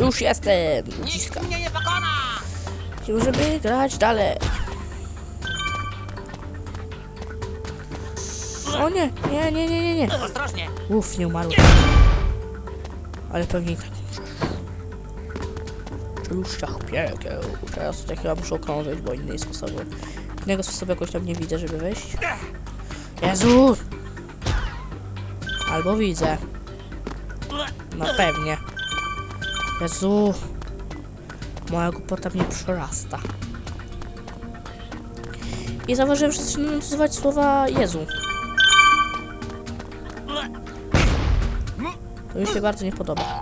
Już jestem! Nikt mnie nie pokona! Możemy grać dalej. O nie, nie, nie, nie, nie, nie. Ostrożnie! Uff, nie umarłem. Ale pewnie i tak. Czeluściach piekieł. Teraz tutaj chyba muszę okrążyć, bo innej sposobu. Innego sposobu jakoś tam nie widzę, żeby wejść. Jezu! Albo widzę. No pewnie. Jezu! Moja głupota mnie przerasta. I zauważyłem, że zaczynam nazywać słowa Jezu. To mi się bardzo nie podoba.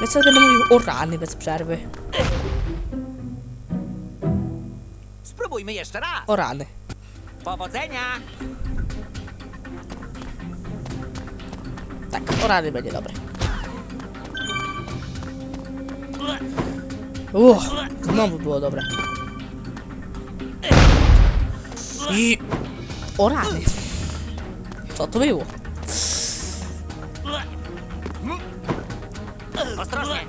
Więc teraz będę mówił o rany bez przerwy. Spróbujmy jeszcze raz! O rany. Powodzenia! Tak, o rany będzie dobre. Uff, znowu było dobre. I... O rany. Co to było? Ostrożnie!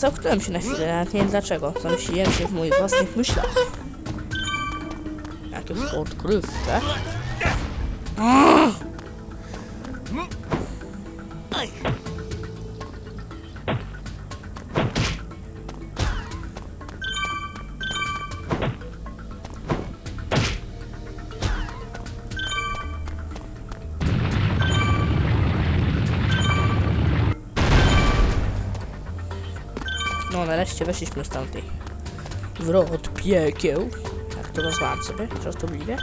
Zamknąłem się na chwilę, nawet nie wiem dlaczego. Zamyśliłem się w moich własnych myślach. Jakieś odkrywcze. No, nareszcie weszliśmy z tamtej. Wrot piekieł. Jak to nazwałem sobie? Częstobliwie.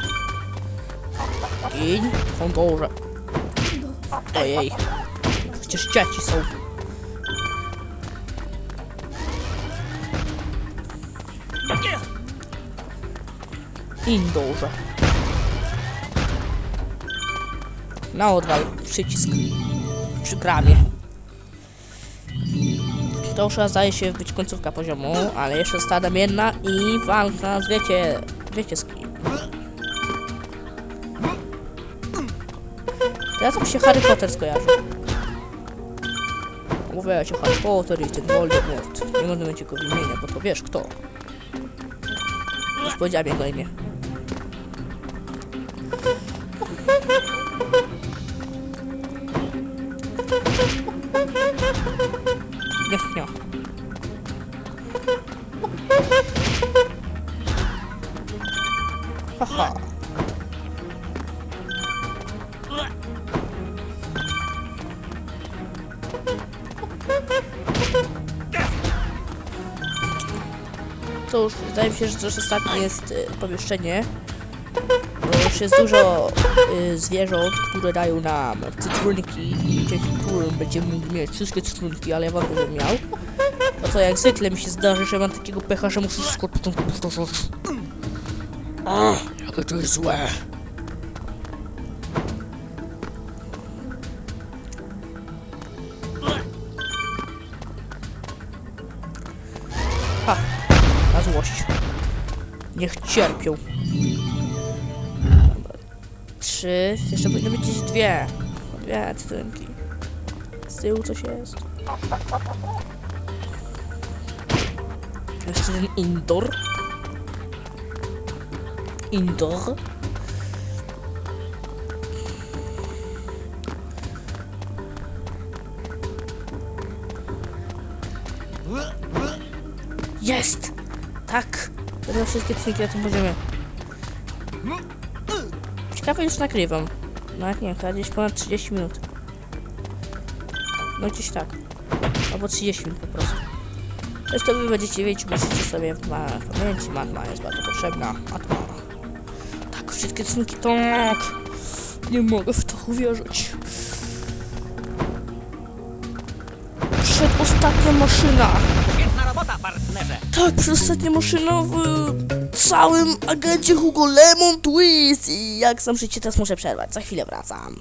Gin. Kondorze. Ojej. Przecież dzieci są. Indorze. Na odwal przycisk przy kramie. To już zdaje się być końcówka poziomu, ale jeszcze stadem jedna i walka wiecie, wiecie z kim. Teraz mi się Harry Potter skojarzy. Mówię ci Harry Potter i ten Voldemort. Nie będę ci go wymieniać, bo to wiesz kto. Już powiedziałem jego imię. Haha. To już wydaje mi się, że to już ostatnie jest y, pomieszczenie. Bo już jest dużo y, zwierząt, które dają nam cytrunki i dzięki którym będziemy mieć wszystkie cytrunki, ale ja wam będę miał. No to jak zwykle mi się zdarzy, że mam takiego pecha, że muszę wszystko od. Ach, jakie to jest złe. Ha, na złość. Niech cierpią. Trzy, jeszcze powinny być gdzieś dwie. Dwie cytrynki. Z tyłu coś jest. Jeszcze ten indoor. Indoor. Jest! Tak! Teraz wszystkie cynki na tym poziomie. Ciekawe już nagrywam. Nawet nie, chyba gdzieś ponad 30 minut. No gdzieś tak. Albo 30 minut po prostu. To wy będziecie wiedzieć, musicie sobie w pamięci, matma jest bardzo potrzebna. Matma. Wszystkie cynki, tak! Nie mogę w to uwierzyć. Przedostatnia maszyna! Świetna robota, partnerze! Tak, przedostatnia maszyna w całym agencie Hugo Lemon Twist! I jak sam życie, teraz muszę przerwać. Za chwilę wracam.